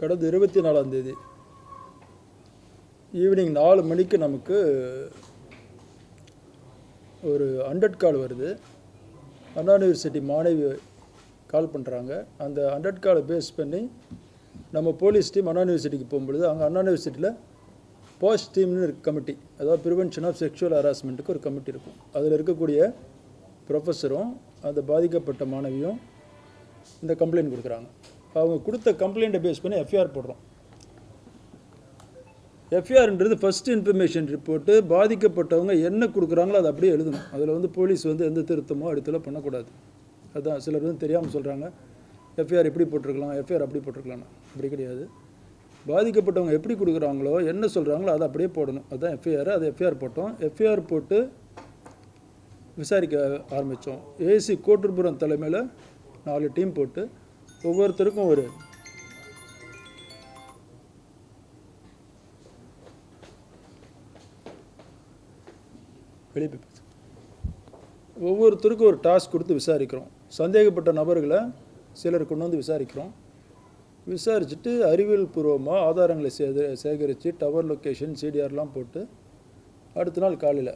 கடந்த இருபத்தி நாலாம் தேதி. ஈவினிங் நாலு மணிக்கு நமக்கு ஒரு ஹண்ட்ரட் கால் வருது. அண்ணா யூனிவர்சிட்டி மாணவி கால் பண்ணுறாங்க அந்த ஹண்ட்ரட் காலை பேஸ் பண்ணி நம்ம போலீஸ் டீம் அண்ணா யூனிவர்சிட்டிக்கு போகும்பொழுது அங்கே அண்ணா யூனிவர்சிட்டியில் போஸ்ட் டீம்னு இருக்கு கமிட்டி அதாவது ப்ரிவென்ஷன் ஆஃப் செக்ஷுவல் ஹராஸ்மெண்ட்டுக்கு ஒரு கமிட்டி இருக்கும். அதில் இருக்கக்கூடிய ப்ரொஃபஸரும் அந்த பாதிக்கப்பட்ட மாணவியும் இந்த கம்ப்ளைண்ட் கொடுக்குறாங்க. அவங்க கொடுத்த கம்ப்ளைண்ட்டை பேஸ் பண்ணி எஃப்ஐஆர் போடுறோம். எஃப்ஐஆர்ன்றது ஃபஸ்ட் இன்ஃபர்மேஷன் ரிப்போர்ட்டு பாதிக்கப்பட்டவங்க என்ன கொடுக்குறாங்களோ அதை அப்படியே எழுதணும். அதில் வந்து போலீஸ் வந்து எந்த திருத்தமோ அடுத்தல பண்ணக்கூடாது. அதுதான் சிலர் வந்து தெரியாமல் சொல்கிறாங்க எஃப்ஐஆர் எப்படி போட்டிருக்கலாம்? எஃப்ஐஆர் அப்படி போட்டிருக்கலாம் அப்படி கிடையாது. பாதிக்கப்பட்டவங்க எப்படி கொடுக்குறாங்களோ என்ன சொல்கிறாங்களோ அதை அப்படியே போடணும். அதுதான் எஃப்ஐஆர் அதை எஃப்ஐஆர் போட்டோம். எஃப்ஐஆர் போட்டு விசாரிக்க ஆரம்பித்தோம் ஏசி கோட்டூர்புரம் தலைமையில் நாலு டீம் போட்டு ஒவ்வொருத்தருக்கும் ஒரு வெளியே ஒவ்வொருத்தருக்கும் ஒரு டாஸ்க் கொடுத்து விசாரிக்கிறோம். சந்தேகப்பட்ட நபர்களை சிலர் கொண்டு வந்து விசாரிக்கிறோம். விசாரிச்சுட்டு அறிவியல் பூர்வமாக ஆதாரங்களை சேத சேகரித்து டவர் லொக்கேஷன் சிடிஆர்லாம் போட்டு அடுத்த நாள் காலையில்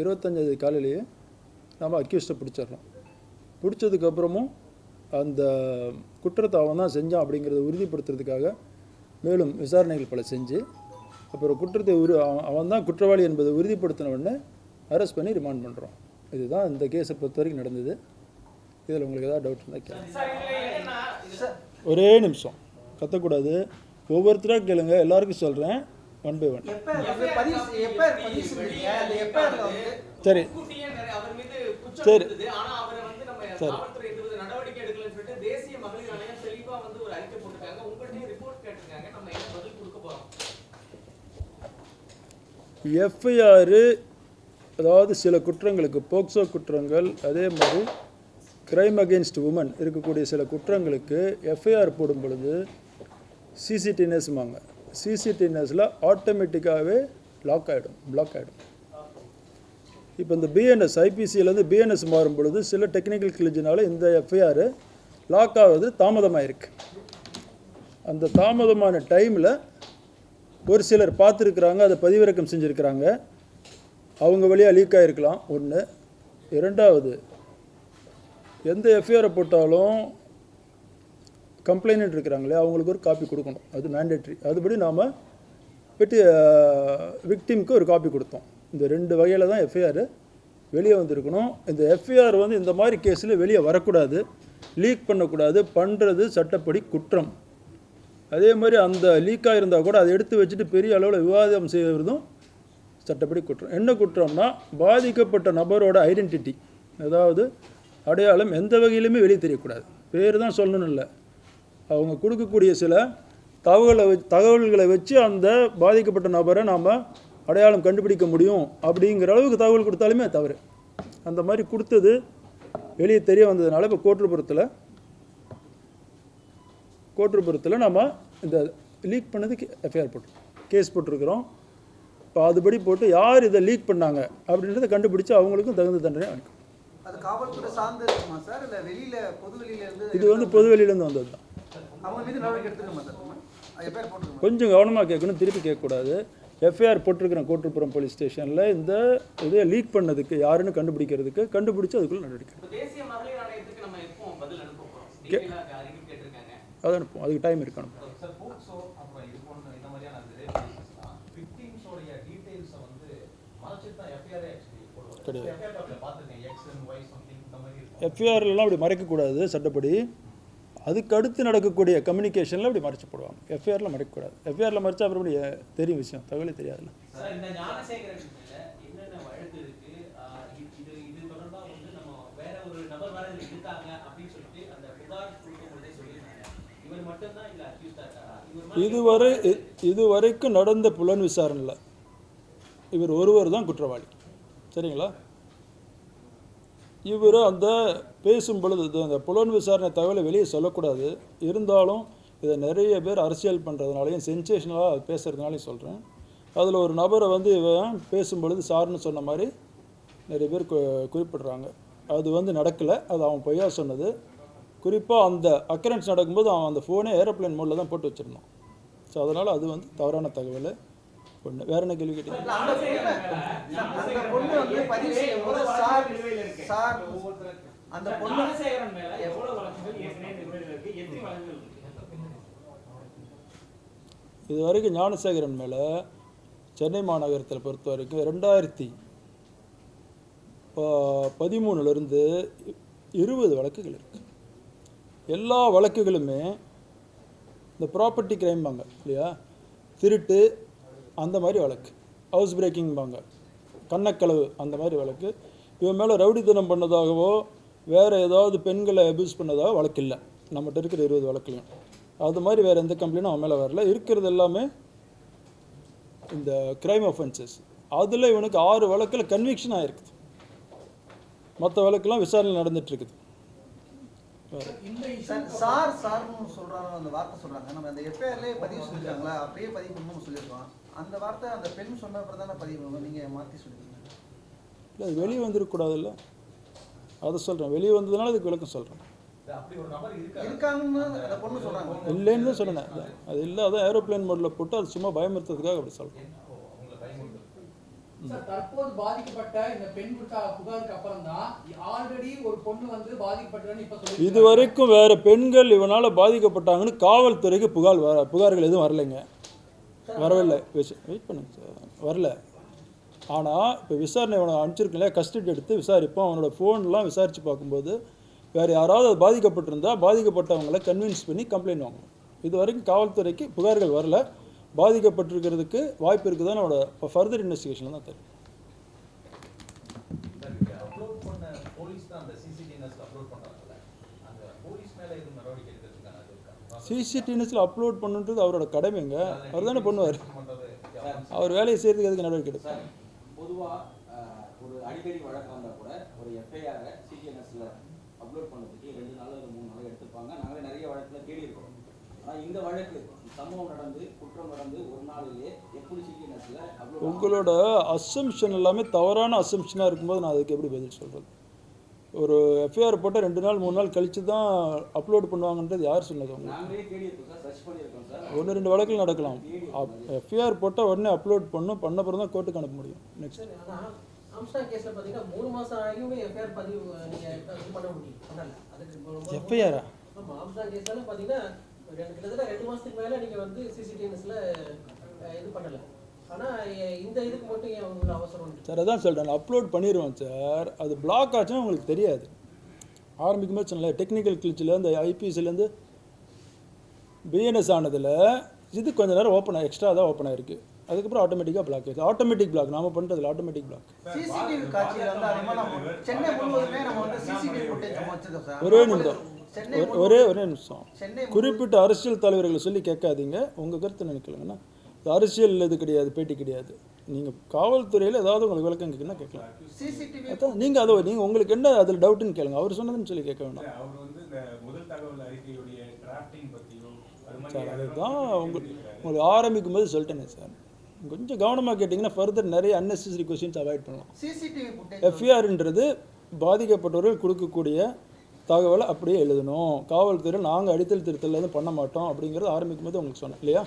இருபத்தஞ்சாவது காலையிலேயே நம்ம அக்யூஸ்டை பிடிச்சிடலாம். பிடிச்சதுக்கப்புறமும் அந்த குற்றத்தை அவன் தான் செஞ்சான் அப்படிங்கிறத உறுதிப்படுத்துறதுக்காக மேலும் விசாரணைகள் பல செஞ்சு அப்புறம் குற்றத்தை உரு அவன் தான் குற்றவாளி என்பதை உறுதிப்படுத்தின உடனே அரெஸ்ட் பண்ணி ரிமாண்ட் பண்ணுறோம் இதுதான் இந்த கேஸை பொறுத்த வரைக்கும் நடந்தது. இதில் உங்களுக்கு ஏதாவது டவுட் இருந்தால் கேளுங்க. ஒரே நிமிஷம். கத்தக்கூடாது. ஒவ்வொருத்தராக கேளுங்க. எல்லாருக்கும் சொல்கிறேன் ஒன் பை ஒன் எப்ப எப்ப பதிவு செய்- எப்ப பதிவு செஞ்சீங்க? அந்த எப்ப வந்து சரி முன்கூட்டியே நிறைய- அவர் மீது குற்றம் சரி. இருந்தது. ஆனா அவரை வந்து நம்ம சரி. காவல்துறை எதுவும் நடவடிக்கை எடுக்கலைன்னு சொல்லிட்டு தேசிய மகளிர் ஆணையம் தெளிவா வந்து ஒரு அறிக்கை போட்டிருக்காங்க. உங்கள்ட்டயும் report கேட்டிருக்காங்க. நம்ம என்ன பதில் கொடுக்க போறோம்? எஃப்ஐஆர் அதாவது சில குற்றங்களுக்கு போக்சோ குற்றங்கள் அதே மாதிரி கிரைம் அகெயின்ஸ்ட் உமன் இருக்கக்கூடிய சில குற்றங்களுக்கு எஃப்ஐஆர் போடும் பொழுது சிசிடிஎன்எஸ்மாங்க சிசிடிஎன்எஸில் ஆட்டோமேட்டிக்காகவே லாக் ஆகிடும் பிளாக் ஆகிடும் இப்போ இந்த பிஎன்எஸ் ஐபிசியிலேருந்து பிஎன்எஸ் மாறும் பொழுது சில டெக்னிக்கல் கிளிஜினால் இந்த எஃப்ஐஆர் லாக் ஆகுது இருக்குது அந்த தாமதமான டைமில் ஒரு சிலர் பார்த்துருக்குறாங்க அதை பதிவிறக்கம் செஞ்சுருக்கிறாங்க. அவங்க வழியாக லீக் ஆகிருக்கலாம் ஒன்று இரண்டாவது எந்த எஃப்ஐஆரை போட்டாலும் கம்ப்ளைண்ட் இருக்கிறாங்களே அவங்களுக்கு ஒரு காப்பி கொடுக்கணும். அது மேண்டேட்ரி அதுபடி நாம் வெட்டி விக்டிம்க்கு ஒரு காப்பி கொடுத்தோம். இந்த ரெண்டு வகையில் தான் எஃப்ஐஆர் வெளியே வந்திருக்கணும். இந்த எஃப்ஐஆர் வந்து இந்த மாதிரி கேஸில் வெளியே வரக்கூடாது. லீக் பண்ணக்கூடாது. பண்ணுறது சட்டப்படி குற்றம். அதே மாதிரி அந்த லீக்காக இருந்தால் கூட அதை எடுத்து வச்சுட்டு பெரிய அளவில் விவாதம் செய்வதும் சட்டப்படி குற்றம். என்ன குற்றம்னா பாதிக்கப்பட்ட நபரோட ஐடென்டிட்டி அதாவது அடையாளம் எந்த வகையிலுமே வெளியே தெரியக்கூடாது. பேர் தான் சொல்லணும் இல்லை. அவங்க கொடுக்கக்கூடிய சில தகவலை வச்சு தகவல்களை வச்சு அந்த பாதிக்கப்பட்ட நபரை நாம் அடையாளம் கண்டுபிடிக்க முடியும் அப்படிங்கிற அளவுக்கு தகவல் கொடுத்தாலுமே தவறு. அந்த மாதிரி கொடுத்தது வெளியே தெரிய வந்ததுனால இப்போ கோட்டுப்புறத்தில் கோட்டூர்புரத்தில் நம்ம இந்த லீக் பண்ணதுக்கு எஃப்ஐஆர் போட்டிருக்கோம் கேஸ் போட்டிருக்கிறோம். இப்போ அதுபடி போட்டு யார் இதை லீக் பண்ணாங்க அப்படின்றத கண்டுபிடிச்சு அவங்களுக்கும் தகுந்த தண்டனை அளிக்கும். இது வந்து பொது வெளியிலேருந்து வந்தது தான். கொஞ்சம் கவனமாக கேட்கணும் திருப்பி கேட்கக்கூடாது. எஃப்ஐஆர் போட்டிருக்கிறேன் கோட்டூர்புரம் போலீஸ் ஸ்டேஷனில் இந்த இதை லீக் பண்ணதுக்கு யாருன்னு கண்டுபிடிக்கிறதுக்கு கண்டுபிடிச்சு அதுக்குள்ள நடவடிக்கை அதை அனுப்புவோம். அதுக்கு டைம் இருக்கு அனுப்புவோம். சார் போக்சோ அப்புறம் இது போன்ற இந்த மாதிரியான அந்த ரேப் கேசஸ்லாம் விக்டிம்ஸோடைய டீடைல்ஸை வந்து மறைச்சிட்டு தான் எஃப்ஐஆர் ஆக்சுவலி போடுவாங்க கிடையாது. எஃப்ஐஆர் காப்பியில் பார்த்துருக்கேன் எக்ஸ் அண்ட் ஒய் சம்திங் இந்த மாதிரி இருக்கும். எஃப்ஐஆர்லாம் அப்படி மறைக்கக்கூடாது சட்டப்படி. அதுக்கு அடுத்து நடக்கக்கூடிய கம்யூனிகேஷனில் அப்படி மறைச்சு போடுவாங்க. எஃப்ஐஆரில் மறைக்கக்கூடாது. எஃப்ஐஆரில் மறைச்சா அப்புறம் எப்படி தெரியும் விஷயம். தகவலே தெரியாதுல்ல. இதுவரை இ- இதுவரைக்கும் நடந்த புலன் விசாரணையில் இவர் ஒருவர் தான் குற்றவாளி. சரிங்களா? இவர் அந்த பேசும் பொழுது அந்த புலன் விசாரணை தகவலை வெளியே சொல்லக்கூடாது. இருந்தாலும் இதை நிறைய பேர் அரசியல் பண்ணுறதுனாலையும் சென்சேஷனலாக பேசுகிறதுனாலையும் சொல்கிறேன் அதில் ஒரு நபரை வந்து இவன் பேசும் பொழுது சார்னு சொன்ன மாதிரி நிறைய பேர் குறிப்பிடுறாங்க. அது வந்து நடக்கலை. அது அவன் பொய்யா சொன்னது. குறிப்பாக அந்த அக்கரன்ஸ் நடக்கும்போது அவன் அந்த ஃபோனே ஏரோப்ளேன் மோடில் தான் போட்டு வச்சுருந்தான். ஸோ அதனால் அது வந்து தவறான தகவல். ஒன்று வேற என்ன கேள்வி கேட்டீங்க? பொண்ணு பொண்ணு பொண்ணு இது வரைக்கும் ஞானசேகரன் மேலே சென்னை மாநகரத்தில் பொறுத்த வரைக்கும் ரெண்டாயிரத்தி பதிமூணுலேருந்து இருபது வழக்குகள் இருக்கு. எல்லா வழக்குகளுமே இந்த ப்ராப்பர்ட்டி கிரைம்பாங்க இல்லையா? திருட்டு அந்த மாதிரி வழக்கு. ஹவுஸ் பிரேக்கிங்பாங்க கண்ணக்களவு அந்த மாதிரி வழக்கு. இவன் மேலே ரவுடித்தனம் பண்ணதாகவோ வேறு ஏதாவது பெண்களை அபியூஸ் பண்ணதாக வழக்கு இல்லை நம்மகிட்ட இருக்கிற இருபது வழக்குலையும் அது மாதிரி வேறு எந்த கம்ப்ளைண்ட்டும் அவன் மேலே வரல. இருக்கிறது எல்லாமே இந்த க்ரைம் அஃபென்சஸ் அதில் இவனுக்கு ஆறு வழக்கில் கன்விக்ஷன் ஆகிருக்குது மற்ற வழக்கெல்லாம் விசாரணை நடந்துகிட்ருக்குது சார் சார் சார்னு சொல்றாங்க அந்த வார்த்தை சொல்றாங்க. நம்ம அந்த எஃப்ஐஆர்லேயே பதிவு சொல்லிருக்காங்களா அப்படியே பதிவு பண்ணணும்னு சொல்லியிருக்கோம். அந்த வார்த்தை அந்த பெண் சொன்ன அப்புறம் தானே பதிவு பண்ணணும்? நீங்க மாத்தி சொல்லிருக்கீங்க இல்லை அது வெளியே வந்துருக்கக்கூடாதுல்ல. அதை சொல்கிறேன் வெளியே வந்ததுனால அதுக்கு விளக்கம் சொல்கிறேன் இல்ல, அப்படி ஒரு நபர் இருக்காரு? இருக்காங்கன்னு அந்த பொண்ணு சொல்றாங்க. இல்லைன்னு சொன்னேன். அது இல்லை அதான் ஏரோப்ளேன் மோடில் போட்டு அது சும்மா பயமுறுத்துறதுக்காக அப்படி சொல்கிறேன் ஓ, உங்களை பயமுறுத்து சார் தற்போது பாதிக்கப்பட்ட இந்த பெண் புகா- புகாருக்கு அப்புறம் தான் ஆல்ரெடி ஒரு பொண்ணு வந்து பாதிக்கப்பட்டதுன்னு இது வரைக்கும் வேறு பெண்கள் இவனால் பாதிக்கப்பட்டாங்கன்னு காவல்துறைக்கு புகார் வர புகார்கள் எதுவும் வரலைங்க. வரவில்லை. வெயிட் பண்ணுங்க சார். வரல. ஆனால் இப்போ விசாரணை அவனை அனுப்பிச்சிருக்கல கஸ்டடி எடுத்து விசாரிப்போம். அவனோட ஃபோன்லாம் விசாரித்து பார்க்கும்போது வேறு யாராவது அது பாதிக்கப்பட்டிருந்தா பாதிக்கப்பட்டவங்களை கன்வின்ஸ் பண்ணி கம்ப்ளைண்ட் வாங்கணும். இது வரைக்கும் காவல்துறைக்கு புகார்கள் வரல. பாதிக்கப்பட்டிருக்கிறதுக்கு வாய்ப்பு இருக்குதான்னு அவனோட ஃபர்தர் இன்வெஸ்டிகேஷனில் தான் தெரியும். அப்லோட் பண்ண போலீஸ் தான் அந்த சிசிடிஎன்எஸ்ல அப்லோட் பண்ணுன்றது அவரோட கடமைங்க. அவர் தானே பண்ணுவார். அவர் வேலையை செய்கிறதுக்கு எதுக்கு நடவடிக்கை எடுப்பார் பொதுவாக ஒரு அடிக்கடி வழக்காக இருந்தால் கூட ஒரு எஃப்ஐஆரை சிடிஎன்எஸ்ல அப்லோட் பண்ணதுக்கு ரெண்டு நாள் ஒரு மூணு நாள் எடுத்துப்பாங்க. நாங்களே நிறைய வழக்கில் தேடி இருக்கோம் ஆனால் இந்த வழக்கு சம்பவம் நடந்து குற்றம் நடந்து ஒரு நாளிலேயே எப்படி சிடிஎன்எஸ்ல அப்லோட் உங்களோட அசம்ஷன் எல்லாமே தவறான அசம்ஷனாக இருக்கும்போது நான் அதுக்கு எப்படி பதில் சொல்கிறது ஒரு எஃப்ஐஆர் போட்டால் ரெண்டு நாள் மூணு நாள் கழித்து தான் அப்லோட் பண்ணுவாங்கன்றது யார் சொன்னது சார் ஒன்று ரெண்டு வழக்கில் நடக்கலாம். எஃப்ஐஆர் போட்டால் உடனே அப்லோட் பண்ணும் பண்ண அப்புறம் தான் கோர்ட்டுக்கு அனுப்ப முடியும். நெக்ஸ்ட் எஃப்ஐஆர் கிட்டத்தட்ட ரெண்டு மாசத்துக்கு மேல நீங்க வந்து சிசிடிஎன்எஸ்ல இது பண்ணல. ஆனா எ- இந்த இதுக்கு மட்டும் ஏன் உங்களுக்கு அவசரம் உண்டு? சார் அதான் சொல்கிறேன் அப்லோட் பண்ணிடுவோம் சார். அது பிளாக் ஆச்சுன்னா உங்களுக்கு தெரியாது. ஆரம்பிக்கும் போது சொன்னல டெக்னிக்கல் கிளிச்சில் இந்த ஐபிஎஸ்லேருந்து பிஎன்எஸ் ஆனதில் இது கொஞ்ச நேரம் ஓப்பன் எக்ஸ்ட்ரா தான் ஓப்பன் ஆயிருக்கு. அதுக்கப்புறம் ஆட்டோமேட்டிக்காக பிளாக் ஆயிடுச்சு. ஆட்டோமேட்டிக் பிளாக் நாம பண்ணுறதுல ஆட்டோமேட்டிக் பிளாக் ஒரே நிமிடம். ஒரே- ஒரே ஒரே நிமிஷம். குறிப்பிட்ட அரசியல் தலைவர்களை சொல்லி கேட்காதீங்க. உங்கள் கருத்து நினைக்கலங்கண்ணா. இது அரசியல் இது கிடையாது பேட்டி கிடையாது. நீங்கள் காவல்துறையில் ஏதாவது உங்களுக்கு விளக்கம் கேட்கணும்னா கேட்கலாம். சிசிடிவி அதான் நீங்கள் அதை நீங்கள் உங்களுக்கு என்ன அதில் டவுட்டுன்னு கேளுங்க. அவர் சொன்னதுன்னு சொல்லி கேட்க வேண்டாம். சார் அதுதான் உங்களுக்கு. உங்களுக்கு ஆரம்பிக்கும் போது சொல்லிட்டேனே சார். கொஞ்சம் கவனமாக கேட்டிங்கன்னா ஃபர்தர் நிறைய unnecessary கொஸ்டின்ஸ் அவாய்ட் பண்ணலாம். எஃப்ஐஆர்ன்றது பாதிக்கப்பட்டவர்கள் கொடுக்கக்கூடிய தகவலை அப்படியே எழுதணும். காவல்துறை நாங்கள் அடித்தல் திருத்தல் எதுவும் பண்ண மாட்டோம் அப்படிங்கிறது ஆரம்பிக்கும் போது உங்களுக்கு சொன்னேன் இல்லையா?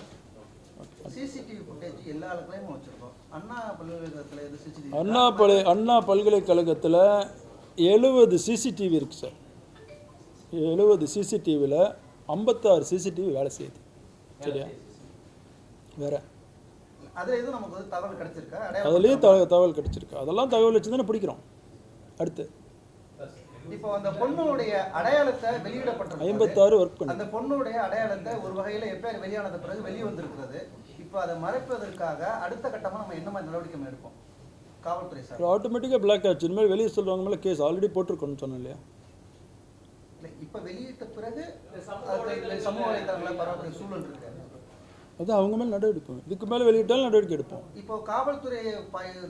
அண்ணா பல்கலை அண்ணா பல்கலைக்கழகத்தில் எழுபது சிசிடிவி இருக்குது சார். எழுபது சிசிடிவியில் ஐம்பத்தாறு சிசிடிவி வேலை செய்யுது. சரியா? வேற. அதுலேயும் தகவல் தகவல் கிடச்சிருக்கு. அதெல்லாம் தகவல் வச்சு தானே பிடிக்கிறோம். அடுத்து. இப்போ அந்த பொண்ணுடைய அடையாளத்தை வெளியிடப்பட்டிருக்கு ஐம்பத்தாறு ஒர்க் அந்த பொண்ணுடைய அடையாளத்தை ஒரு வகையில எப்பேர் வெளியானது பிறகு வெளியே வந்திருக்கிறது இப்போ அதை மறைப்பதற்காக அடுத்த கட்டமா நம்ம என்ன மாதிரி நடவடிக்கை எடுப்போம்? காவல்துறை சார். ஆட்டோமேட்டிக்காக பிளாக் ஆச்சு. இனிமேல் வெளியே சொல்கிறவங்க மேலே கேஸ் ஆல்ரெடி போட்டிருக்கோன்னு சொன்னேன் இல்லையா? இல்ல இப்ப வெளியிட்ட பிறகு சமூக வலைதளங்களை பரவக்கூடிய சூழல் இருக்கு. அது அவங்க மேலே நடவடிக்கை. இதுக்கு மேலே வெளியிட்டாலும் நடவடிக்கை எடுப்போம். இப்போ காவல்துறை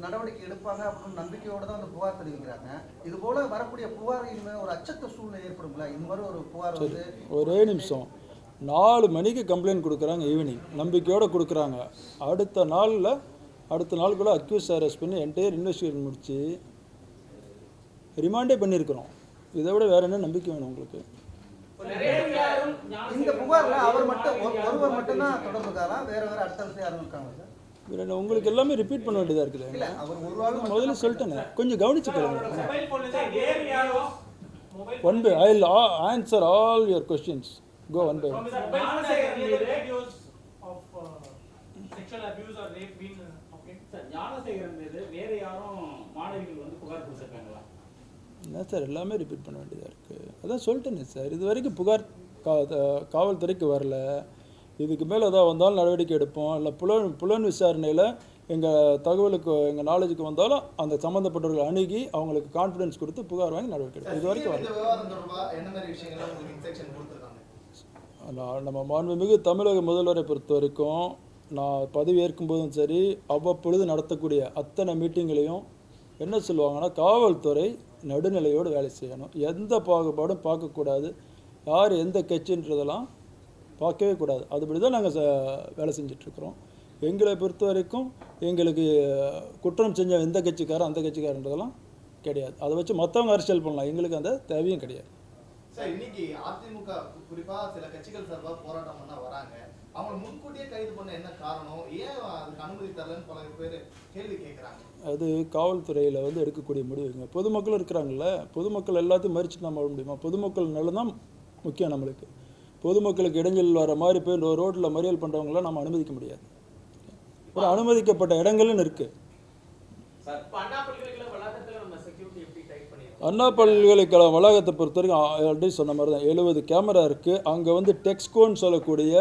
நடவடிக்கை எடுப்பாங்க அப்படின்னு நம்பிக்கையோட தான் வந்து புகார் தெரிவிக்கிறாங்க. இது போல வரக்கூடிய புகாரின் ஒரு அச்சத்த சூழ்நிலை ஏற்படும்ல? இந்த மாதிரி ஒரு புகார் வந்து ஒரே நிமிஷம். நாலு மணிக்கு கம்ப்ளைண்ட் கொடுக்குறாங்க ஈவினிங் நம்பிக்கையோடு கொடுக்குறாங்க. அடுத்த நாளில் அடுத்த நாளுக்குள்ளே அக்யூஸ் அரெஸ்ட் பண்ணி என்டையர் இன்வெஸ்டிகேஷன் முடிச்சு ரிமாண்டே பண்ணியிருக்கிறோம். இதை விட வேற என்ன நம்பிக்கை வேணும் உங்களுக்கு? இந்த புகார்ல அவர் மட்டும் ஒரு- ஒருவர் மட்டும்தான் தொடர்பு இருக்காரா வேற வேற அடுத்தடுத்து யாரும் இருக்காங்க சார்? உங்களுக்கு எல்லாமே ரிப்பீட் பண்ண வேண்டியதாக இல்ல இருக்குது அவர் ஒரு ஆள் மட்டும் முதல்ல சொல்லிட்டேனே கொஞ்சம் கவனிச்சு கேளுங்க. மொபைல் போன்ல தான் வேற யாரோ mobile one by I answer all your questions go one by one Gnanasekar மீது videos of sexual abuse are rape been okay sir Gnanasekaran மீது வேற யாரும் மாணவிகள் வந்து புகார் கொடுத்துருக்காங்களா? என்ன சார் எல்லாமே ரிப்பீட் பண்ண வேண்டியதாக இருக்குது அதான் சொல்லிட்டேனே சார். இது வரைக்கும் புகார் கா காவல்துறைக்கு வரல. இதுக்கு மேலே ஏதாவது வந்தாலும் நடவடிக்கை எடுப்போம். இல்லை புலன் புலன் விசாரணையில் எங்கள் தகவலுக்கு எங்கள் நாலேஜுக்கு வந்தாலும் அந்த சம்மந்தப்பட்டவர்களை அணுகி அவங்களுக்கு கான்ஃபிடன்ஸ் கொடுத்து புகார் வாங்கி நடவடிக்கை எடுப்போம். இது வரைக்கும் வரல. என்ன விஷயங்கள் நான் நம்ம மாண்புமிகு தமிழக முதல்வரை பொறுத்த வரைக்கும் நான் பதவி ஏற்கும்போதும் சரி அவ்வப்பொழுது நடத்தக்கூடிய அத்தனை மீட்டிங்களையும் என்ன சொல்லுவாங்கன்னா காவல்துறை நடுநிலையோடு வேலை செய்யணும். எந்த பாகுபாடும் பார்க்கக்கூடாது. யார் எந்த கட்சின்றதெல்லாம் பார்க்கவே கூடாது. அதுபடி தான் நாங்கள் வேலை செஞ்சிட்ருக்குறோம். எங்களை பொறுத்த வரைக்கும் எங்களுக்கு குற்றம் செஞ்ச எந்த கட்சிக்காரன் அந்த கட்சிக்காரன்றதெல்லாம் கிடையாது. அதை வச்சு மற்றவங்க அரசியல் பண்ணலாம். எங்களுக்கு அந்த தேவையும் கிடையாது. சார் இன்னைக்கு அதிமுக குறிப்பாக சில கட்சிகள் சார்பாக போராட்டம் பண்ண வராங்க. அவங்களை முன்கூட்டியே கைது பண்ண என்ன காரணம்? ஏன் அதுக்கு அனுமதி தரலன்னு பல பேர் கேள்வி கேட்கறாங்க அது காவல்துறையில் வந்து எடுக்கக்கூடிய முடிவுங்க. பொதுமக்கள் இருக்கிறாங்கல்ல பொதுமக்கள் எல்லாத்தையும் மறிச்சுட்டு நம்ம முடியுமா? பொதுமக்கள் நல்லதான் முக்கியம் நம்மளுக்கு. பொதுமக்களுக்கு இடைஞ்சல் வர மாதிரி போய் ரோட்டில் மறியல் பண்ணுறவங்களாம் நம்ம அனுமதிக்க முடியாது. ஒரு அனுமதிக்கப்பட்ட இடங்கள்னு இருக்குது அண்ணா பல்கலைக்கழக வளாகத்துல நம்ம செக்யூரிட்டி எப்படி டைட் பண்ணிருக்கோம்? அண்ணா பல்கலைக்கழக வளாகத்தை பொறுத்த வரைக்கும் ஆல்ரெடி சொன்ன மாதிரி தான் எழுபது கேமரா இருக்குது அங்கே வந்து டெக்ஸ்கோன்னு சொல்லக்கூடிய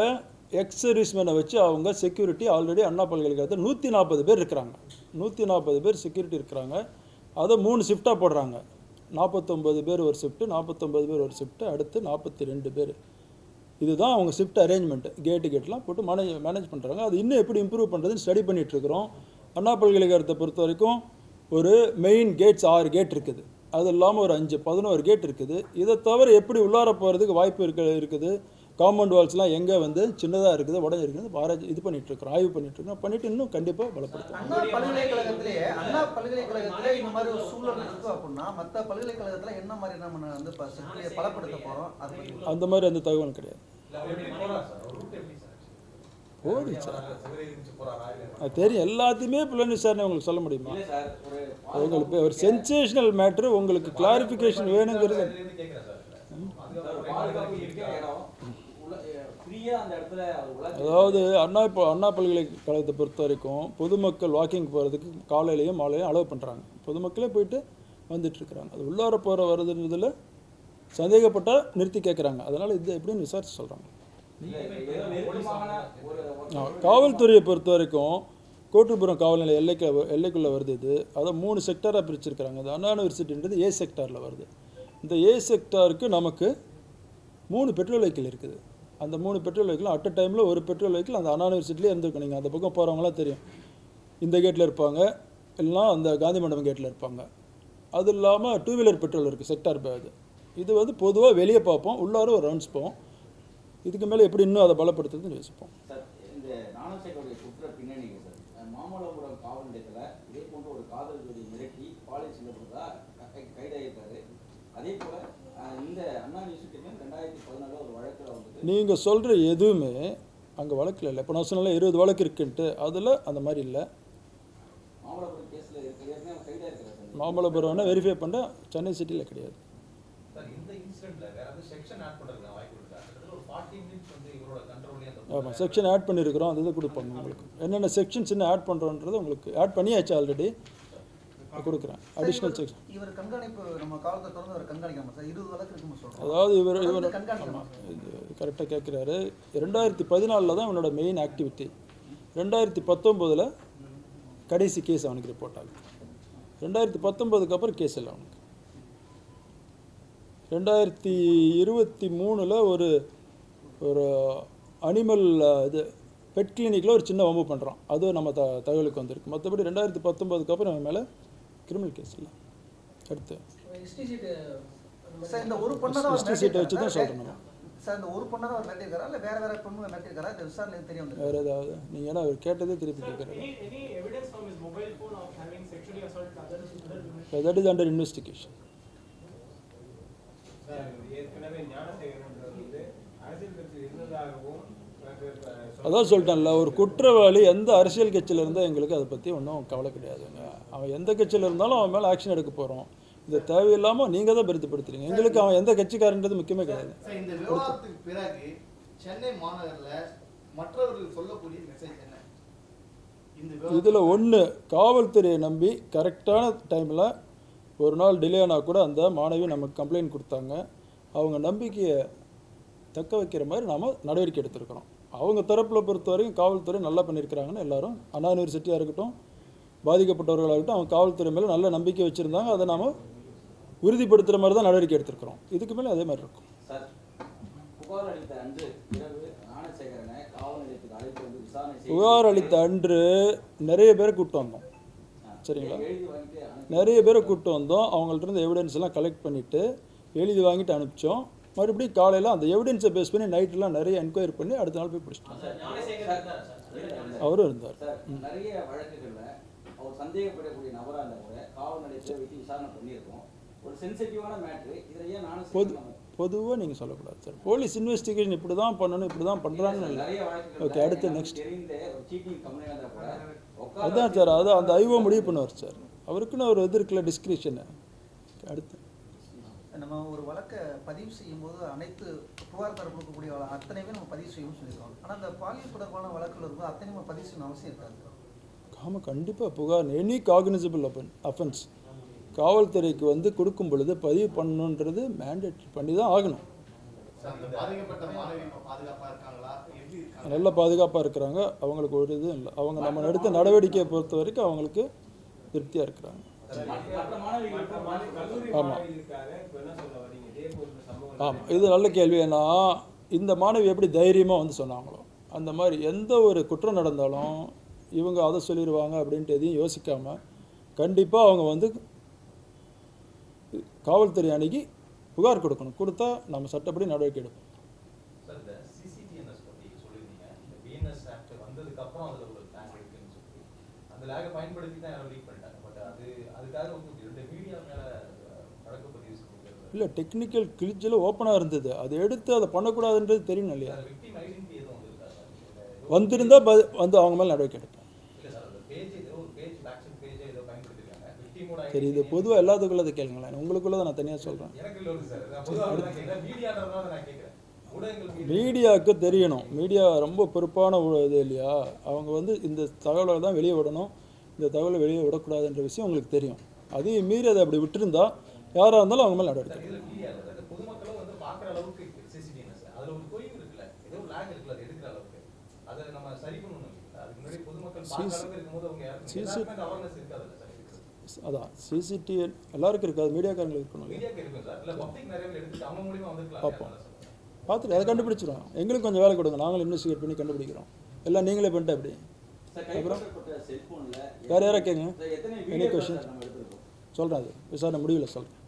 எக்ஸ் சர்வீஸ்மேனை வச்சு அவங்க செக்யூரிட்டி ஆல்ரெடி அண்ணா பல்கலைக்கழகத்தில் நூற்றி நாற்பது பேர் இருக்கிறாங்க. நூற்றி நாற்பது பேர் செக்யூரிட்டி இருக்கிறாங்க. அதை மூணு ஷிஃப்டாக போடுறாங்க. நாற்பத்தொம்பது பேர் ஒரு ஷிஃப்ட்டு நாற்பத்தொம்பது பேர் ஒரு ஷிஃப்ட்டு அடுத்து நாற்பத்தி ரெண்டு பேர். இதுதான் அவங்க ஷிஃப்ட் அரேஞ்ச்மெண்ட்டு கேட்டு கேட்லாம் போட்டு மேனேஜ் மேனேஜ் பண்ணுறாங்க அது இன்னும் எப்படி இம்ப்ரூவ் பண்ணுறதுன்னு ஸ்டடி பண்ணிகிட்ருக்குறோம் அண்ணா பல்கலைக்கழகத்தை பொறுத்த வரைக்கும் ஒரு மெயின் கேட்ஸ் ஆறு கேட் இருக்குது. அது இல்லாமல் ஒரு அஞ்சு பதினோரு கேட் இருக்குது. இதை தவிர எப்படி உள்ளார போகிறதுக்கு வாய்ப்பு இருக்க இருக்குது? காம்பவுண்ட் வால்ஸ்லாம் எங்கே வந்து சின்னதாக இருக்குது உடஞ்சி இருக்குது ஆராய்ச்சி இது பண்ணிகிட்ருக்குறோம் ஆய்வு பண்ணிகிட்ருக்கோம் பண்ணிவிட்டு இன்னும் கண்டிப்பாக பலப்படுத்தும் அண்ணா பல்கலைக்கழகத்திலேயே அண்ணா பல்கலைக்கழகத்திலே இந்த மாதிரி ஒரு சூழல் இருக்கு அப்படின்னா மத்த பல்கலைக்கழகத்துல என்ன மாதிரி நம்ம வந்து பலப்படுத்த பத்தி அந்த மாதிரி அந்த தகவல் கிடையாது. Sir sir. சார் அது தெரியும். எல்லாத்தையுமே புலன் விசாரணை உங்களுக்கு சொல்ல முடியுமா? இல்லை சார் ஒரு உங்களுக்கு ஒரு சென்சேஷனல் மேட்ரு உங்களுக்கு கிளாரிஃபிகேஷன் வேணுங்கிறது அதாவது அண்ணா இப்போ அண்ணா பல்கலைக்கழகத்தை பொறுத்த வரைக்கும் பொதுமக்கள் வாக்கிங் போகிறதுக்கு காலையிலையும் மாலையும் அலோவ் பண்ணுறாங்க பொதுமக்களே போயிட்டு வந்துட்டுருக்குறாங்க அது உள்ளார போகிற வருதுன்றதில் சந்தேகப்பட்டால் நிறுத்தி கேட்குறாங்க அதனால் இது எப்படின்னு விசாரிச்சு சொல்கிறாங்க காவல்துறையை பொறுத்த வரைக்கும் கோட்டுப்புறம் காவல் நிலைய எல்லைக்கு எல்லைக்குள்ளே வருது இது. அதை மூணு செக்டராக பிரிச்சிருக்கிறாங்க. அது அண்ணா யூனிவர்சிட்டின்றது ஏ செக்டாரில் வருது. இந்த ஏ செக்டாருக்கு நமக்கு மூணு பெட்ரோல் வெஹிக்கிள் இருக்குது. அந்த மூணு பெட்ரோல் வெஹிக்கிள் அட் அ டைமில் ஒரு பெட்ரோல் வெஹிக்கிள் அந்த அண்ணா யூனிவர்சிட்டிலே இருந்திருக்கும். நீங்கள் அந்த பக்கம் போகிறவங்களாம் தெரியும். இந்த கேட்டில் இருப்பாங்க. இல்லைனா அந்த காந்தி மண்டபம் கேட்டில் இருப்பாங்க. அது இல்லாமல் டூ வீலர் பெட்ரோல் இருக்குது செக்டார் இது இது வந்து பொதுவாக வெளியே பார்ப்போம். உள்ளார ஒரு ரவுண்ட்ஸ் போவோம். இதுக்கு மேலே எப்படி இன்னும் அதை பலப்படுத்துறதுன்னு யோசிப்போம். மாமல்லபுரம் காவல் நிலையத்தில் இதே போன்ற ஒரு காதல் ஜோடி மிரட்டி பாலியல் கைதாகிருக்காரு அதே போல இந்த அண்ணா யூனிவர்சிட்டிலையும் ரெண்டாயிரத்தி பதினாலு ஒரு வழக்கில் வந்துட்டு நீங்கள் சொல்கிற எதுவுமே அங்கே வழக்கில் இல்லை. இப்போ நான் சொன்னல இருபது வழக்கு இருக்குன்ட்டு. அதில் அந்த மாதிரி இல்லை. மாமல்லபுரம்னா வெரிஃபை பண்ண சென்னை சிட்டியில் கிடையாது. சார் இந்த இன்சிடென்ட்ல வேற ஏதாவது செக்ஷன் ஆட் பண்றதுக்கு வாய்ப்பு இருக்கா? கிட்டத்தட்ட ஒரு ஃபார்ட்டி மினிட்ஸ் வந்து இவரோட கண்ட்ரோல்லே அந்த ஆமாம் செக்ஷன் ஆட் பண்ணியிருக்கிறோம் அது இது கொடுப்பாங்க உங்களுக்கு. என்னென்ன செக்ஷன்ஸ் இன்னும் ஆட் பண்ணுறோன்றது உங்களுக்கு ஆட் பண்ணியாச்சு ஆல்ரெடி கொடுக்குறேன். அடிஷ்னல் செக்ஷன் இவர் கண்காணிப்பு நம்ம காலத்தை திறந்து அவர் கண்காணிக்காம சார் இருபது வழக்கு இருக்குன்னு அதாவது இவர் இவர் தொடர்ந்து கரெக்டாக கேட்குறாரு ரெண்டாயிரத்தி பதினாலில் தான் இவனோட மெயின் ஆக்டிவிட்டி ரெண்டாயிரத்தி பத்தொம்போதில் கடைசி கேஸ் அவனுக்கு ரிப்போர்ட் ஆகுது. ரெண்டாயிரத்தி பத்தொம்போதுக்கு அப்புறம் கேஸ் இல்லை அவனுக்கு. ரெண்டாயிரத்தி இருபத்தி மூணில் ஒரு ஒரு அனிமல் இது பெட் கிளினிக்கில் ஒரு சின்ன வம்பு பண்ணுறான் அதுவும் நம்ம த தகவலுக்கு வந்திருக்கு. மற்றபடி ரெண்டாயிரத்தி பத்தொம்போதுக்கு அப்புறம் மேலே கிரிமினல் கேஸ் இல்லை. அடுத்து. சார் இந்த ஒரு பொண்ணை தான் வச்சு தான்? சொல்கிறேன் சார் இந்த ஒரு பொண்ணை தான் அவர் மிரட்டியிருக்காரா இல்லை வேற வேற பொண்ணு மிரட்டியிருக்காரா இந்த விசாரணைக்கு தெரிய வேறு ஏதாவது? நீங்கள் ஏன்னா அவர் கேட்டதே திருப்பி கேட்குறாரு? தட் இஸ் அண்டர் இன்வெஸ்டிகேஷன் ஏற்கனவே ஞானசேகரன் அரசியல் இருந்ததாகவும் அதான் சொல்லிட்டேன்ல ஒரு குற்றவாளி எந்த அரசியல் கட்சியில் இருந்தால் எங்களுக்கு அதை பற்றி ஒன்றும் கவலை கிடையாதுங்க. அவன் எந்த கட்சியில் இருந்தாலும் அவன் மேலே ஆக்ஷன் எடுக்க போகிறோம் இது தேவையில்லாமல் நீங்கள் தான் பெருத்துப்படுத்துறீங்க. எங்களுக்கு அவன் எந்த கட்சிக்காரன்றது முக்கியமே கிடையாது. இந்த விவகாரத்துக்கு பிறகு சென்னை மாநகர்ல மற்றவர்கள் சொல்லக்கூடிய மெசேஜ் என்ன? இந்த இதில் ஒன்று காவல்துறையை நம்பி கரெக்டான டைமில் ஒரு நாள் டிலே ஆனால் கூட அந்த மாணவி நமக்கு கம்ப்ளைண்ட் கொடுத்தாங்க. அவங்க நம்பிக்கையை தக்க வைக்கிற மாதிரி நாம் நடவடிக்கை எடுத்திருக்கிறோம். அவங்க தரப்பில் பொறுத்த வரைக்கும் காவல்துறை நல்லா பண்ணியிருக்கிறாங்கன்னு எல்லாரும் அண்ணா யூனிவர்சிட்டியாக இருக்கட்டும் பாதிக்கப்பட்டவர்களாகட்டும் அவங்க காவல்துறை மேலே நல்ல நம்பிக்கை வச்சுருந்தாங்க. அதை நாம் உறுதிப்படுத்துகிற மாதிரி தான் நடவடிக்கை எடுத்திருக்கிறோம். இதுக்கு மேலே அதே மாதிரி இருக்கும். புகார் அளித்த அன்று நிறைய பேரை கூப்பிட்டு வந்தோம். சரிங்களா? நிறைய பேரை கூப்பிட்டு வந்தோம். அவங்கள்ட்ட இருந்து எவிடன்ஸ் எல்லாம் கலெக்ட் பண்ணிவிட்டு எழுதி வாங்கிட்டு அனுப்பிச்சோம். மறுபடியும் காலையில் அந்த எவிடன்ஸை பேஸ் பண்ணி நைட்டெலாம் நிறைய என்கொயரி பண்ணி அடுத்த நாள் போய் சார் அவரும் இருந்தார். சார் நிறைய வழக்குகள்ல அவர் சந்தேகப்படக்கூடிய நபரா இருந்தா கூட காவல் நிலையத்தில் வைத்து விசாரணை பண்ணியிருக்கோம். ஒரு சென்சிட்டிவான மேட்ரு இதில் ஏன் பொது பொதுவாக நீங்கள் சொல்லக்கூடாது சார். போலீஸ் இன்வெஸ்டிகேஷன் இப்படி தான் பண்ணணும் இப்படி தான் பண்ணுறாங்கன்னு ஓகே அடுத்து நெக்ஸ்ட் அதான் சார் அது அந்த ஐஓ முடிவு பண்ணுவார் சார். அவருக்குன்னு ஒரு இது இருக்குல்ல டிஸ்கிரிப்ஷனு அடுத்து. நம்ம ஒரு வழக்கை பதிவு செய்யும்போது அனைத்து புகார் தரப்பு இருக்கக்கூடிய வழ- அத்தனையுமே நம்ம பதிவு செய்யணும்னு சொல்லியிருக்கோம் ஆனால் அந்த பாலியல் தொடர்பான வழக்குகள் இருக்கும் அத்தனையும் நம்ம பதிவு செய்யணும் அவசியம் இருக்காது. ஆமாம் கண்டிப்பாக புகார் எனி காக்னிசபிள் அப்பன் அஃபென்ஸ் காவல்துறைக்கு வந்து கொடுக்கும் பொழுது பதிவு பண்ணணுன்றது மேண்டேட் பண்ணி தான் ஆகணும் நல்ல பாதுகாப்பாக இருக்கிறாங்க. அவங்களுக்கு ஒரு இதுவும் இல்லை. அவங்க நம்ம எடுத்த நடவடிக்கையை பொறுத்த வரைக்கும் அவங்களுக்கு திருப்தியாக இருக்கிறாங்க. மற்ற மாணவிகளுக்கு கல்லூரி ஆமா. மாணவிகளுக்காக இப்ப என்ன சொல்ல வரீங்க இதே போன்ற சம்பவம் ஆமாம் இது நல்ல கேள்வி. ஏன்னா இந்த மாணவி எப்படி தைரியமாக வந்து சொன்னாங்களோ அந்த மாதிரி எந்த ஒரு குற்றம் நடந்தாலும் இவங்க அதை சொல்லிடுவாங்க அப்படின்ட்டு எதையும் யோசிக்காமல் கண்டிப்பாக அவங்க வந்து காவல்துறை அணுகி புகார் கொடுக்கணும். கொடுத்தா நம்ம சட்டப்படி நடவடிக்கை எடுப்போம். பயன்படுத்தி தான் யாரும் லீக் பண்ணிட்டாங்க. பட் அது அதுக்காக மீடியா அஹ், வழக்கு பதிவு செஞ்சிருக்கிறது இல்லை டெக்னிக்கல் கிளிச்சில் ஓப்பனாக இருந்தது. அதை எடுத்து அதை பண்ணக்கூடாதுன்றது தெரியணும் இல்லையா? வந்திருந்தா ப- வந்து அவங்க மேலே நடவடிக்கை எடுப்போம். சரி இது பொதுவாக எல்லாத்துக்குள்ளதை கேளுங்களேன். உங்களுக்குள்ளதை நான் தனியாக சொல்கிறேன் மீடியாவுக்கு தெரியணும். மீடியா ரொம்ப பொறுப்பான ஒரு இது இல்லையா? அவங்க வந்து இந்த தகவலை தான் வெளியே விடணும். இந்த தகவலை வெளியே விடக்கூடாதுன்ற விஷயம் உங்களுக்கு தெரியும். அதையும் மீறி அதை அப்படி விட்டுருந்தா யாராக இருந்தாலும் அவங்க மேலே நடவடிக்கை அதான் சிசிடிவி எல்லாருக்கும் இருக்காது மீடியாக்காரங்களுக்கு இருக்கணும் பார்ப்போம். பார்த்துட்டு அதை கண்டுபிடிச்சிடும் எங்களுக்கு கொஞ்சம் வேலை கொடுங்க. நாங்களும் இன்வெஸ்டிகேட் பண்ணி கண்டுபிடிக்கிறோம். எல்லாம் நீங்களே பண்ணிட்டு அப்படி செல்போன்ல வேறு யாரா கேங்க? நம்ம எடுத்திருக்கோம்? சொல்கிறேன் அது. விசாரணை முடிவில் சொல்கிறேன்